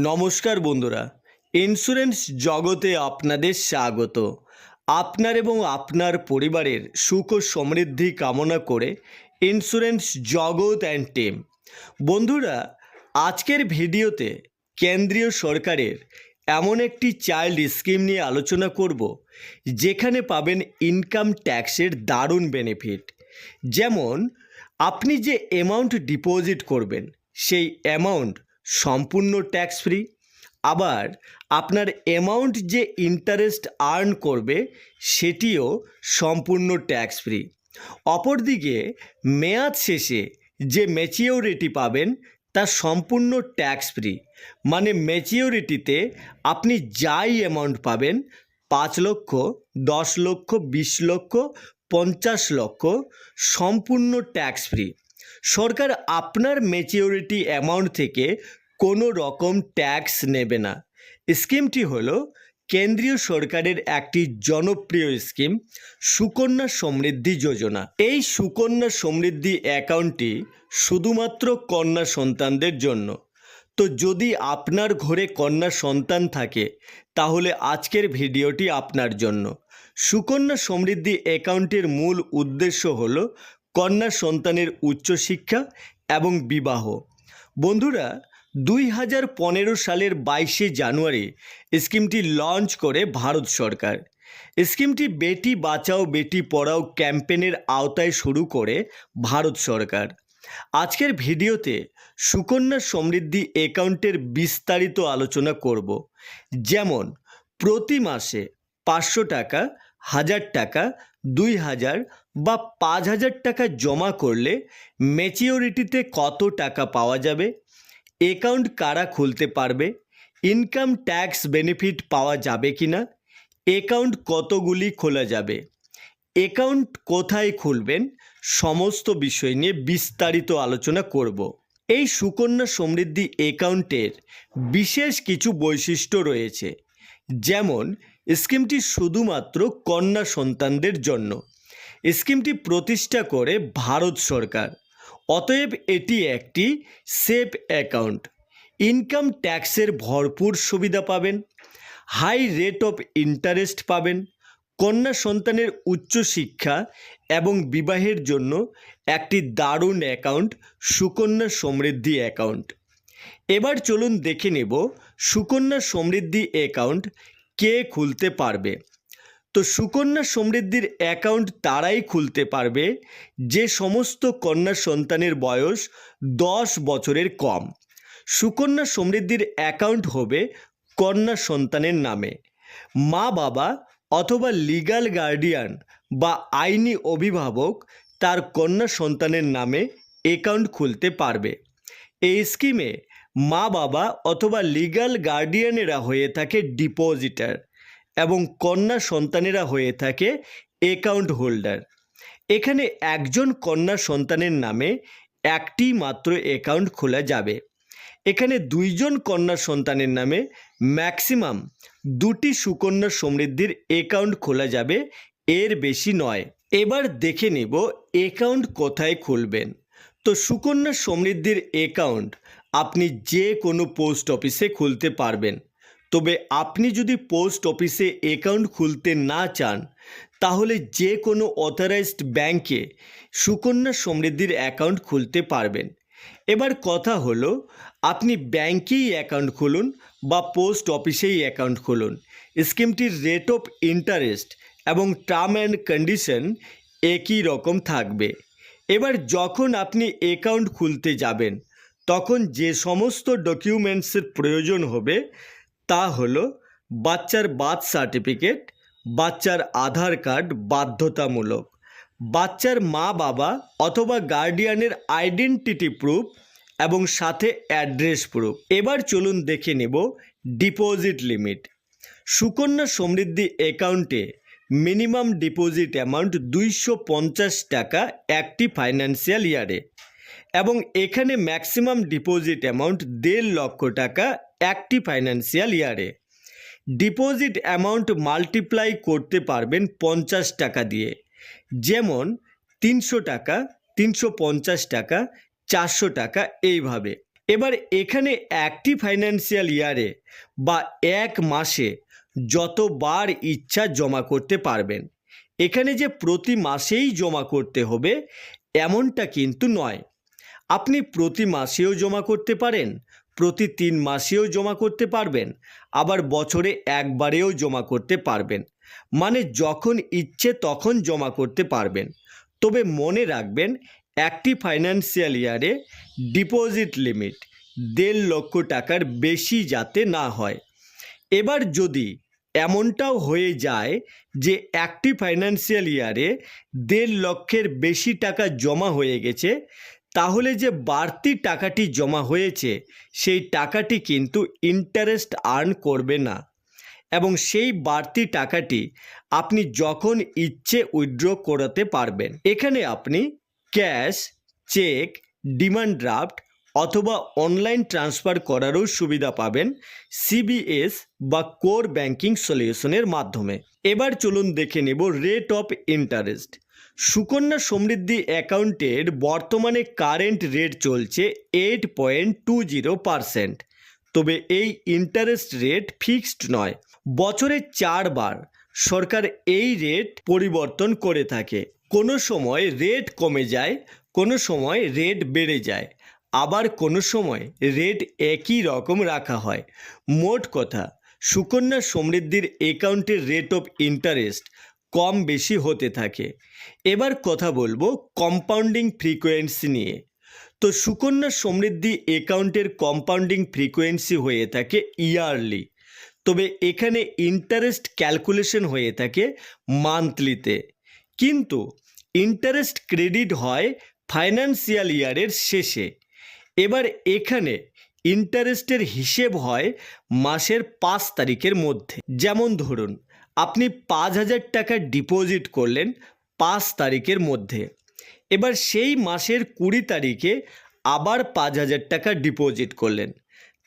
নমস্কার বন্ধুরা ইন্স্যুরেন্স জগতে আপনাদের স্বাগত। আপনার এবং আপনার পরিবারের সুখ ও সমৃদ্ধি কামনা করে ইন্স্যুরেন্স জগৎ অ্যান্ড টিম বন্ধুরা, আজকের ভিডিওতে কেন্দ্রীয় সরকারের এমন একটি চাইল্ড স্কিম নিয়ে আলোচনা করব, যেখানে পাবেন ইনকাম ট্যাক্সের দারুণ বেনিফিট যেমন, আপনি যে অ্যামাউন্ট ডিপোজিট করবেন, সেই অ্যামাউন্ট সম্পূর্ণ ট্যাক্স ফ্রি আবার আপনার অ্যামাউন্ট যে ইন্টারেস্ট আর্ন করবে, সেটিও সম্পূর্ণ ট্যাক্স ফ্রি অপরদিকে, মেয়াদ শেষে যে ম্যাচিওরিটি পাবেন, তা সম্পূর্ণ ট্যাক্স ফ্রি মানে ম্যাচিওরিটিতে আপনি যাই অ্যামাউন্ট পাবেন, পাঁচ লক্ষ, দশ লক্ষ, বিশ লক্ষ, পঞ্চাশ লক্ষ, সম্পূর্ণ ট্যাক্স ফ্রি সরকার আপনার ম্যাচিওরিটি অ্যামাউন্ট থেকে কোনো রকম ট্যাক্স নেবে না। স্কিমটি হলো, কেন্দ্রীয় সরকারের একটি জনপ্রিয় স্কিম, সুকন্যা সমৃদ্ধি যোজনা। এই সুকন্যা সমৃদ্ধি অ্যাকাউন্টটি শুধুমাত্র কন্যা সন্তানদের জন্য। তো যদি আপনার ঘরে কন্যা সন্তান থাকে, তাহলে আজকের ভিডিওটি আপনার জন্য। সুকন্যা সমৃদ্ধি অ্যাকাউন্টের মূল উদ্দেশ্য হল, কন্যা সন্তানের উচ্চশিক্ষা এবং বিবাহ। বন্ধুরা দুই হাজার পনেরো সালের বাইশে জানুয়ারি স্কিমটি লঞ্চ করে ভারত সরকার। স্কিমটি বেটি বাঁচাও, বেটি পড়াও ক্যাম্পেনের আওতায় শুরু করে ভারত সরকার। আজকের ভিডিওতে সুকন্যা সমৃদ্ধি অ্যাকাউন্টের বিস্তারিত আলোচনা করব। যেমন, প্রতি মাসে পাঁচশো টাকা, হাজার টাকা, দুই হাজার বা পাঁচ হাজার টাকা জমা করলে ম্যাচিওরিটিতে কত টাকা পাওয়া যাবে? অ্যাকাউন্ট কারা খুলতে পারবে? ইনকাম ট্যাক্স বেনিফিট পাওয়া যাবে কি না অ্যাকাউন্ট কতগুলি খোলা যাবে? অ্যাকাউন্ট কোথায় খুলবেন? সমস্ত বিষয় নিয়ে বিস্তারিত আলোচনা করব। এই সুকন্যা সমৃদ্ধি অ্যাকাউন্টের বিশেষ কিছু বৈশিষ্ট্য রয়েছে। যেমন স্কিমটি শুধুমাত্র কন্যা সন্তানদের জন্য। স্কিমটি প্রতিষ্ঠা করে ভারত সরকার। অতএব এটি একটি সেফ অ্যাকাউন্ট। ইনকাম ট্যাক্সের ভরপুর সুবিধা পাবেন, হাই রেট অফ ইন্টারেস্ট পাবেন, কন্যা সন্তানের উচ্চশিক্ষা এবং বিবাহের জন্য একটি দারুণ অ্যাকাউন্ট, সুকন্যা সমৃদ্ধি অ্যাকাউন্ট। এবার চলুন দেখে নেব সুকন্যা সমৃদ্ধি অ্যাকাউন্ট কে খুলতে পারবে। তো সুকন্যা সমৃদ্ধির অ্যাকাউন্ট তারাই খুলতে পারবে, যে সমস্ত কন্যা সন্তানের বয়স দশ বছরের কম। সুকন্যা সমৃদ্ধির অ্যাকাউন্ট হবে কন্যা সন্তানের নামে। মা বাবা অথবা লিগ্যাল গার্ডিয়ান বা আইনি অভিভাবক তার কন্যা সন্তানের নামে অ্যাকাউন্ট খুলতে পারবে। এই স্কিমে মা বাবা অথবা লিগ্যাল গার্ডিয়ানেরা হয়ে থাকে ডিপোজিটার এবং কন্যা সন্তানেরা হয়ে থাকে অ্যাকাউন্ট হোল্ডার এখানে একজন কন্যা সন্তানের নামে একটি মাত্র অ্যাকাউন্ট খোলা যাবে। এখানে দুইজন কন্যা সন্তানের নামে ম্যাক্সিমাম দুটি সুকন্যা সমৃদ্ধির অ্যাকাউন্ট খোলা যাবে, এর বেশি নয়। এবার দেখে নেব অ্যাকাউন্ট কোথায় খুলবেন। তো সুকন্যা সমৃদ্ধির অ্যাকাউন্ট আপনি যে কোনো পোস্ট অফিসে খুলতে পারবেন। তবে আপনি যদি পোস্ট অফিসে অ্যাকাউন্ট খুলতে না চান, তাহলে যে কোনো অথরাইজড ব্যাংকে সুকন্যা সমৃদ্ধির অ্যাকাউন্ট খুলতে পারবেন। এবার কথা হলো, আপনি ব্যাংকেই অ্যাকাউন্ট খুলুন বা পোস্ট অফিসেই অ্যাকাউন্ট খুলুন। স্কিমটির রেট অফ ইন্টারেস্ট এবং টার্ম অ্যান্ড কন্ডিশন একই রকম থাকবে। এবার যখন আপনি অ্যাকাউন্ট খুলতে যাবেন, তখন যে সমস্ত ডকুমেন্টসের প্রয়োজন হবে তা হলো বাচ্চার বার্থ সার্টিফিকেট, বাচ্চার আধার কার্ড বাধ্যতামূলক, বাচ্চার মা বাবা অথবা গার্ডিয়ানের আইডেন্টিটি প্রুফ এবং সাথে অ্যাড্রেস প্রুফ। এবার চলুন দেখে নেব ডিপোজিট লিমিট। সুকন্যা সমৃদ্ধি অ্যাকাউন্টে মিনিমাম ডিপোজিট অ্যামাউন্ট দুইশো পঞ্চাশ টাকা একটি ফাইন্যান্সিয়াল ইয়ারে। এবং এখানে ম্যাক্সিমাম ডিপোজিট অ্যামাউন্ট দেড় লক্ষ টাকা একটি ফাইন্যান্সিয়াল ইয়ারে ডিপোজিট অ্যামাউন্ট মাল্টিপ্লাই করতে পারবেন পঞ্চাশ টাকা দিয়ে। যেমন তিনশো টাকা, তিনশো পঞ্চাশ টাকা, চারশো টাকা এইভাবে। এবার এখানে একটি ফাইন্যান্সিয়াল ইয়ারে বা এক মাসে যতবার ইচ্ছা জমা করতে পারবেন। এখানে যে প্রতি মাসেই জমা করতে হবে এমনটা কিন্তু নয়। আপনি প্রতি মাসেও জমা করতে পারেন, প্রতি তিন মাসেও জমা করতে পারবেন, আবার বছরে একবারেও জমা করতে পারবেন। মানে যখন ইচ্ছে তখন জমা করতে পারবেন। তবে মনে রাখবেন, একটি ফাইন্যান্সিয়াল ইয়ারে ডিপোজিট লিমিট দেড় লক্ষ টাকার বেশি যাতে না হয়। এবার যদি এমনটাও হয়ে যায় যে একটি ফাইন্যান্সিয়াল ইয়ারে দেড় লক্ষের বেশি টাকা জমা হয়ে গেছে তাহলে যে বাড়তি টাকাটি জমা হয়েছে, সেই টাকাটি কিন্তু ইন্টারেস্ট আর্ন করবে না। এবং সেই বাড়তি টাকাটি আপনি যখন ইচ্ছে উইথড্র করাতে পারবেন। এখানে আপনি ক্যাশ, চেক, ডিমান্ড ড্রাফট অথবা অনলাইন ট্রান্সফার করারও সুবিধা পাবেন সিবিএস বা কোর ব্যাংকিং সলিউশনের মাধ্যমে। এবার চলুন দেখে নেব rate of interest Sukanya Samriddhi অ্যাকাউন্টের বর্তমানে কারেন্ট রেট চলছে eight point two zero percent. তবে এই ইন্টারেস্ট রেট ফিক্সড নয়, বছরে চারবার সরকার এই রেট পরিবর্তন করে থাকে। কোনো সময় রেট কমে যায়, কোনো সময় রেট বেড়ে যায়, আবার কোনো সময় রেট একই রকম রাখা হয়। মোট কথা, সুকন্যা সমৃদ্ধির অ্যাকাউন্টের রেট অফ ইন্টারেস্ট কম বেশি হতে থাকে। এবার কথা বলব কম্পাউন্ডিং ফ্রিকোয়েন্সি নিয়ে। তো সুকন্যা সমৃদ্ধি অ্যাকাউন্টের কম্পাউন্ডিং ফ্রিকোয়েন্সি হয়ে থাকে ইয়ারলি তবে এখানে ইন্টারেস্ট ক্যালকুলেশন হয়ে থাকে মান্থলিতে কিন্তু ইন্টারেস্ট ক্রেডিট হয় ফাইন্যান্সিয়াল ইয়ারের শেষে। এবার এখানে ইন্টারেস্টের হিসেব হয় মাসের পাঁচ তারিখের মধ্যে। যেমন ধরুন আপনি পাঁচ হাজার টাকা ডিপোজিট করলেন পাঁচ তারিখের মধ্যে। এবার সেই মাসের কুড়ি তারিখে আবার পাঁচ হাজার টাকা ডিপোজিট করলেন।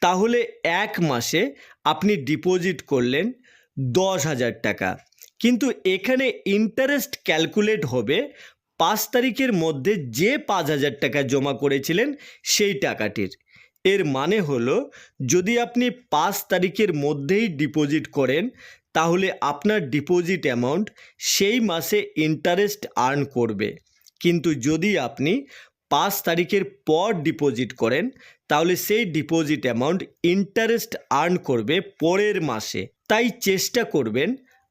তাহলে এক মাসে আপনি ডিপোজিট করলেন দশ হাজার টাকা। কিন্তু এখানে ইন্টারেস্ট ক্যালকুলেট হবে পাঁচ তারিখের মধ্যে যে পাঁচ হাজার টাকা জমা করেছিলেন সেই টাকাটির। এর মানে হলো, যদি আপনি পাঁচ তারিখের মধ্যেই ডিপোজিট করেন তাহলে আপনার ডিপোজিট অ্যামাউন্ট সেই মাসে ইন্টারেস্ট আর্ন করবে। কিন্তু যদি আপনি পাঁচ তারিখের পর ডিপোজিট করেন, তাহলে সেই ডিপোজিট অ্যামাউন্ট ইন্টারেস্ট আর্ন করবে পরের মাসে। তাই চেষ্টা করবেন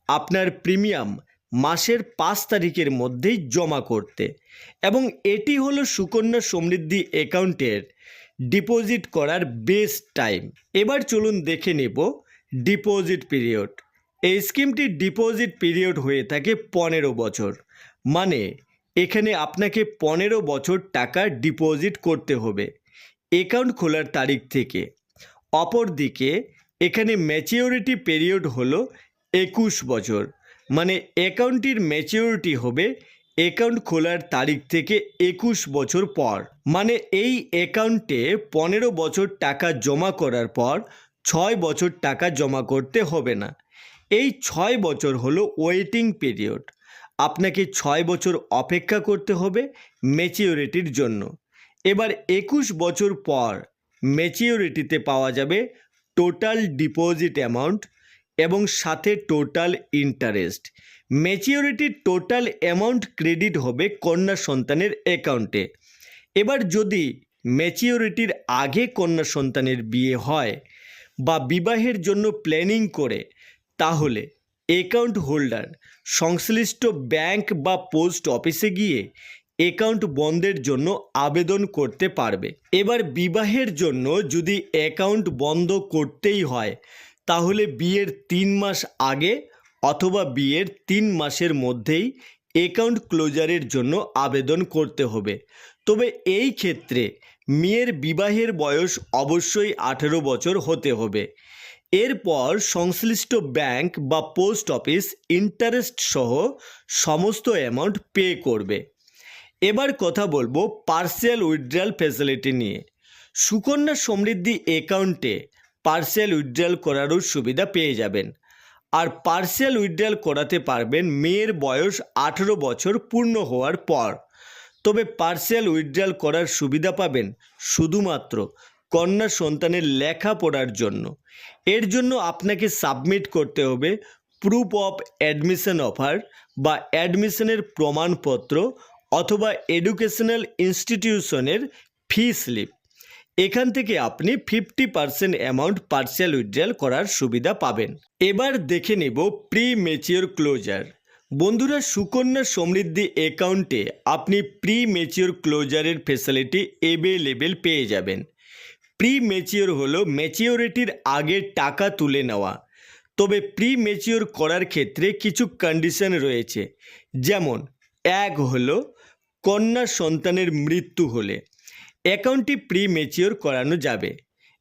আপনার প্রিমিয়াম মাসের পাঁচ তারিখের মধ্যেই জমা করতে। এবং এটি হলো সুকন্যা সমৃদ্ধি অ্যাকাউন্টের ডিপোজিট করার বেস্ট টাইম এবার চলুন দেখে নেব ডিপোজিট পিরিয়ড এই স্কিমটির ডিপোজিট পিরিয়ড হয়ে থাকে পনেরো বছর। মানে এখানে আপনাকে পনেরো বছর টাকা ডিপোজিট করতে হবে। অ্যাকাউন্ট খোলার তারিখ থেকে। অপরদিকে, এখানে ম্যাচিওরিটি পিরিয়ড হলো একুশ বছর। মানে অ্যাকাউন্টটির ম্যাচিওরিটি হবে অ্যাকাউন্ট খোলার তারিখ থেকে একুশ বছর পর। মানে এই অ্যাকাউন্টে পনেরো বছর টাকা জমা করার পর ছয় বছর টাকা জমা করতে হবে না। এই ছয় বছর হলো ওয়েটিং পিরিয়ড আপনাকে ছয় বছর অপেক্ষা করতে হবে ম্যাচিওরিটির জন্য। এবার একুশ বছর পর ম্যাচিওরিটিতে পাওয়া যাবে টোটাল ডিপোজিট অ্যামাউন্ট এবং সাথে টোটাল ইন্টারেস্ট ম্যাচিওরিটির টোটাল অ্যামাউন্ট ক্রেডিট হবে কন্যা সন্তানের অ্যাকাউন্টে এবার যদি ম্যাচিওরিটির আগে কন্যা সন্তানের বিয়ে হয় বা বিবাহের জন্য প্ল্যানিং করে তাহলে অ্যাকাউন্ট হোল্ডার সংশ্লিষ্ট ব্যাংক বা পোস্ট অফিসে গিয়ে অ্যাকাউন্ট বন্ধের জন্য আবেদন করতে পারবে। এবার বিবাহের জন্য যদি অ্যাকাউন্ট বন্ধ করতেই হয়, তাহলে বিয়ের তিন মাস আগে অথবা বিয়ের তিন মাসের মধ্যেই অ্যাকাউন্ট ক্লোজারের জন্য আবেদন করতে হবে। তবে এই ক্ষেত্রে মেয়ের বিবাহের বয়স অবশ্যই আঠেরো বছর হতে হবে। এরপর সংশ্লিষ্ট ব্যাংক বা পোস্ট অফিস ইন্টারেস্ট সহ সমস্ত অ্যামাউন্ট পে করবে। এবার কথা বলব পার্সিয়াল উইথড্রয়াল ফ্যাসিলিটি নিয়ে। সুকন্যা সমৃদ্ধি অ্যাকাউন্টে পার্সিয়াল উইথড্রয়াল করারও সুবিধা পেয়ে যাবেন। আর পার্সিয়াল উইথড্রয়াল করাতে পারবেন মেয়ের বয়স আঠেরো বছর পূর্ণ হওয়ার পর। তবে পার্সিয়াল উইথড্রয়াল করার সুবিধা পাবেন শুধুমাত্র কন্যা সন্তানের লেখাপড়ার জন্য। এর জন্য আপনাকে সাবমিট করতে হবে প্রুফ অফ অ্যাডমিশন অফার বা অ্যাডমিশনের প্রমাণপত্র অথবা এডুকেশনাল ইনস্টিটিউশনের ফি স্লিপ এখান থেকে আপনি fifty percent amount partial withdrawal করার সুবিধা পাবেন। এবার দেখে নেব প্রি মেচিওর ক্লোজার বন্ধুরা, সুকন্যা সমৃদ্ধি অ্যাকাউন্টে আপনি প্রি মেচিওর ক্লোজারের ফেসিলিটি এভেলেবেল পেয়ে যাবেন। প্রি মেচিওর হলো ম্যাচিওরিটির আগে টাকা তুলে নেওয়া। তবে প্রি মেচিওর করার ক্ষেত্রে কিছু কন্ডিশন রয়েছে। যেমন, এক হলো কন্যা সন্তানের মৃত্যু হলে। অ্যাকাউন্টটি প্রি মেচিওর করানো যাবে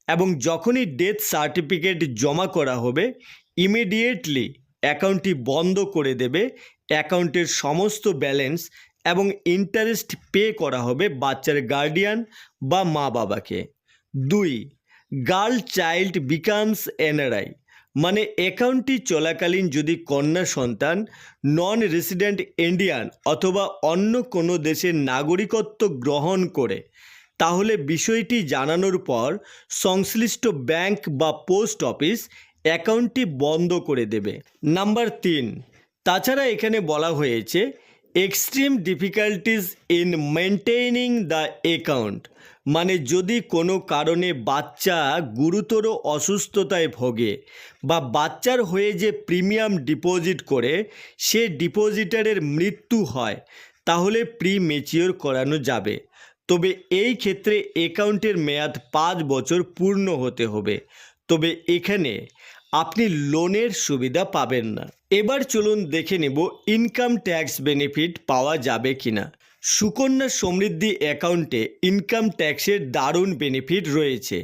এবং যখনই ডেথ সার্টিফিকেট জমা করা হবে ইমিডিয়েটলি অ্যাকাউন্টটি বন্ধ করে দেবে অ্যাকাউন্টের সমস্ত ব্যালেন্স এবং ইন্টারেস্ট পে করা হবে বাচ্চার গার্ডিয়ান বা মা বাবাকে দুই, গার্ল চাইল্ড বিকামস এনআরআই। মানে অ্যাকাউন্টটি চলাকালীন যদি কন্যা সন্তান নন রেসিডেন্ট ইন্ডিয়ান অথবা অন্য কোনো দেশের নাগরিকত্ব গ্রহণ করে, তাহলে বিষয়টি জানানোর পর সংশ্লিষ্ট ব্যাংক বা পোস্ট অফিস অ্যাকাউন্টটি বন্ধ করে দেবে। নাম্বার তিন, তাছাড়া এখানে বলা হয়েছে, extreme difficulties in maintaining the account মানে যদি কোনো কারণে বাচ্চা গুরুতর অসুস্থতায় ভোগে বা বাচ্চার হয়ে যে প্রিমিয়াম ডিপোজিট করে, সে ডিপোজিটারের মৃত্যু হয়, তাহলে প্রি মেচিওর করানো যাবে। তবে এই ক্ষেত্রে অ্যাকাউন্টের মেয়াদ পাঁচ বছর পূর্ণ হতে হবে। তবে এখানে আপনি লোনের সুবিধা পাবেন না। এবার চলুন দেখে নেব ইনকাম ট্যাক্স বেনিফিট পাওয়া যাবে কিনা। সুকন্যা সমৃদ্ধি অ্যাকাউন্টে ইনকাম ট্যাক্সের দারুণ বেনিফিট রয়েছে।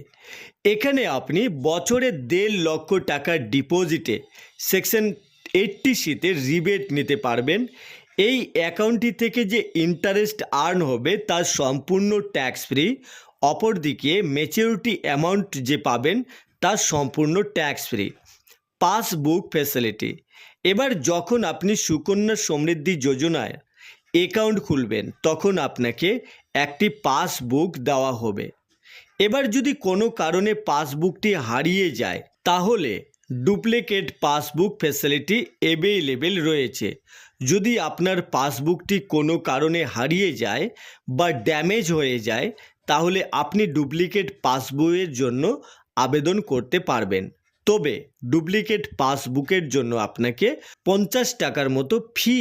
এখানে আপনি বছরে দেড় লক্ষ টাকার ডিপোজিটে সেকশন এইট্টি সিতে রিবেট নিতে পারবেন। এই অ্যাকাউন্টটি থেকে যে ইন্টারেস্ট আর্ন হবে তার সম্পূর্ণ ট্যাক্স ফ্রি। অপরদিকে ম্যাচিউরিটি অ্যামাউন্ট যে পাবেন তার সম্পূর্ণ ট্যাক্স ফ্রি। Passbook facility. এবার যখন আপনি সুকন্যা সমৃদ্ধি যোজনায় অ্যাকাউন্ট খুলবেন, তখন আপনাকে একটি পাসবুক দেওয়া হবে। এবার যদি কোনো কারণে পাসবুকটি হারিয়ে যায়, তাহলে ডুপ্লিকেট পাসবুক ফ্যাসিলিটি অ্যাভেলেবেল রয়েছে। যদি আপনার পাসবুকটি কোনো কারণে হারিয়ে যায় বা ড্যামেজ হয়ে যায়, তাহলে আপনি ডুপ্লিকেট পাসবইয়ের জন্য আবেদন করতে পারবেন। তবে ডুপ্লিকেট পাসবুকের জন্য আপনাকে পঞ্চাশ টাকার মতো ফি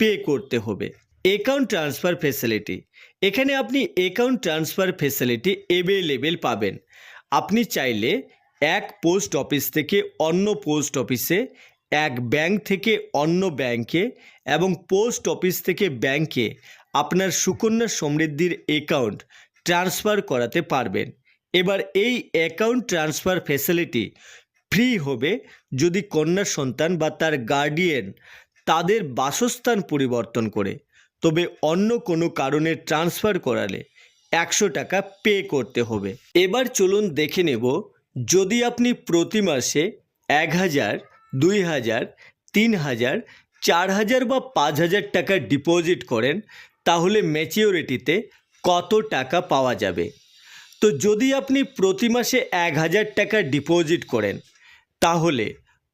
পে করতে হবে। অ্যাকাউন্ট ট্রান্সফার ফেসিলিটি এখানে আপনি অ্যাকাউন্ট ট্রান্সফার ফেসিলিটি অ্যাভেলেবেল পাবেন। আপনি চাইলে এক পোস্ট অফিস থেকে অন্য পোস্ট অফিসে এক ব্যাংক থেকে অন্য ব্যাংকে এবং পোস্ট অফিস থেকে ব্যাংকে আপনার সুকন্যা সমৃদ্ধির অ্যাকাউন্ট ট্রান্সফার করাতে পারবেন। এবার এই অ্যাকাউন্ট ট্রান্সফার ফেসিলিটি ফ্রি হবে যদি কন্যা সন্তান বা তার গার্ডিয়ান তাদের বাসস্থান পরিবর্তন করে। তবে অন্য কোনো কারণে ট্রান্সফার করালে একশো টাকা পে করতে হবে। এবার চলুন দেখে নেব, যদি আপনি প্রতি মাসে এক হাজার, দুই হাজার, তিন হাজার, চার হাজার বা পাঁচ হাজার টাকা ডিপোজিট করেন, তাহলে ম্যাচিওরিটিতে কত টাকা পাওয়া যাবে? তো যদি আপনি প্রতি মাসে এক হাজার টাকা ডিপোজিট করেন, তাহলে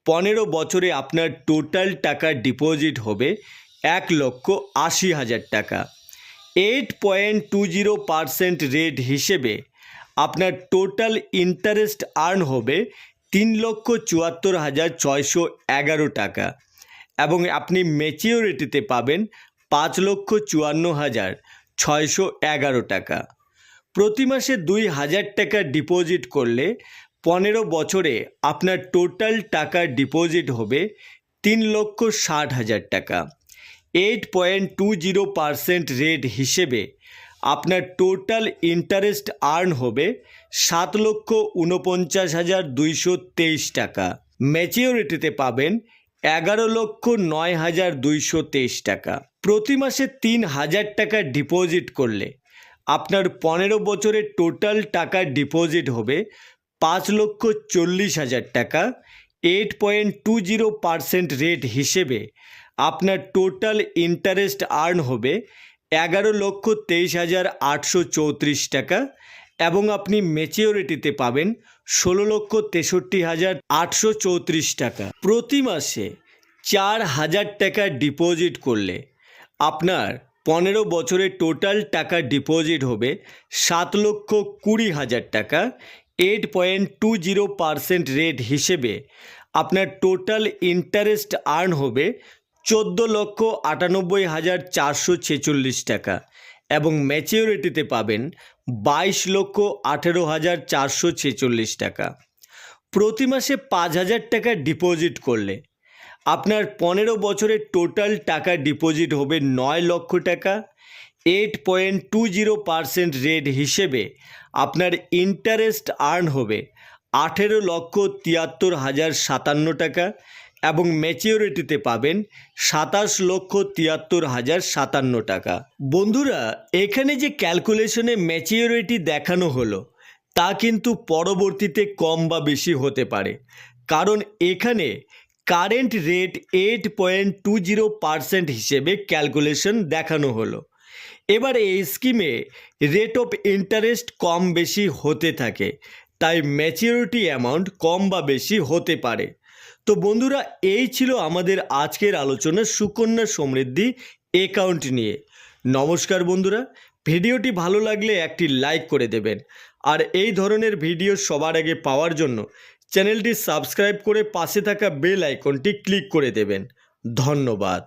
পনেরো বছরে আপনার টোটাল টাকা ডিপোজিট হবে এক লক্ষ আশি হাজার টাকা। Eight point two zero percent rate হিসেবে আপনার টোটাল ইন্টারেস্ট আর্ন হবে তিন লক্ষ চুয়াত্তর হাজার ছয়শো এগারো টাকা এবং আপনি ম্যাচিওরিটিতে পাবেন পাঁচ লক্ষ চুয়ান্ন হাজার ছয়শো এগারো টাকা। প্রতি মাসে দুই হাজার টাকা ডিপোজিট করলে পনেরো বছরে আপনার টোটাল টাকা ডিপোজিট হবে তিন লক্ষ ষাট হাজার টাকা। Eight point two zero percent rate হিসেবে আপনার টোটাল ইন্টারেস্ট আর্ন হবে সাত লক্ষ উনপঞ্চাশ হাজার দুইশো তেইশ টাকা। ম্যাচিওরিটিতে পাবেন এগারো লক্ষ নয় হাজার দুইশো তেইশ টাকা। প্রতি মাসে তিন হাজার টাকা ডিপোজিট করলে আপনার পনেরো বছরের টোটাল টাকা ডিপোজিট হবে পাঁচ লক্ষ চল্লিশ হাজার টাকা eight point two zero percent rate হিসেবে আপনার টোটাল ইন্টারেস্ট আর্ন হবে এগারো লক্ষ তেইশ হাজার আটশো চৌত্রিশ টাকা এবং আপনি ম্যাচিওরিটিতে পাবেন ষোলো লক্ষ তেষট্টি হাজার আটশো চৌত্রিশ টাকা। প্রতি মাসে চার হাজার টাকা ডিপোজিট করলে আপনার পনেরো বছরে টোটাল টাকা ডিপোজিট হবে সাত লক্ষ কুড়ি হাজার টাকা eight point two zero percent rate হিসেবে আপনার টোটাল ইন্টারেস্ট আর্ন হবে চোদ্দ লক্ষ আটানব্বই হাজার চারশো ছেচল্লিশ টাকা এবং ম্যাচিওরিটিতে পাবেন বাইশ লক্ষ আঠেরো হাজার চারশো ছেচল্লিশ টাকা। প্রতি মাসে পাঁচ হাজার টাকা ডিপোজিট করলে আপনার পনেরো বছরের টোটাল টাকা ডিপোজিট হবে নয় লক্ষ টাকা eight point two zero percent rate হিসেবে আপনার ইন্টারেস্ট আর্ন হবে আঠেরো লক্ষ তিয়াত্তর হাজার সাতান্ন টাকা এবং ম্যাচিওরিটিতে পাবেন সাতাশ লক্ষ তিয়াত্তর হাজার সাতান্ন টাকা। বন্ধুরা, এখানে যে ক্যালকুলেশনে ম্যাচিওরিটি দেখানো হলো, তা কিন্তু পরবর্তীতে কম বা বেশি হতে পারে। কারণ এখানে current rate eight point two zero percent হিসেবে ক্যালকুলেশন দেখানো হলো। এবার এই স্কিমে রেট অফ ইন্টারেস্ট কম বেশি হতে থাকে, তাই ম্যাচিউরিটি অ্যামাউন্ট কম বা বেশি হতে পারে। তো বন্ধুরা, এই ছিল আমাদের আজকের আলোচনা সুকন্যা সমৃদ্ধি অ্যাকাউন্ট নিয়ে। নমস্কার বন্ধুরা, ভিডিওটি ভালো লাগলে একটি লাইক করে দেবেন। আর এই ধরনের ভিডিও সবার আগে পাওয়ার জন্য চ্যানেলটি সাবস্ক্রাইব করে পাশে থাকা বেল আইকনটি ক্লিক করে দেবেন। ধন্যবাদ।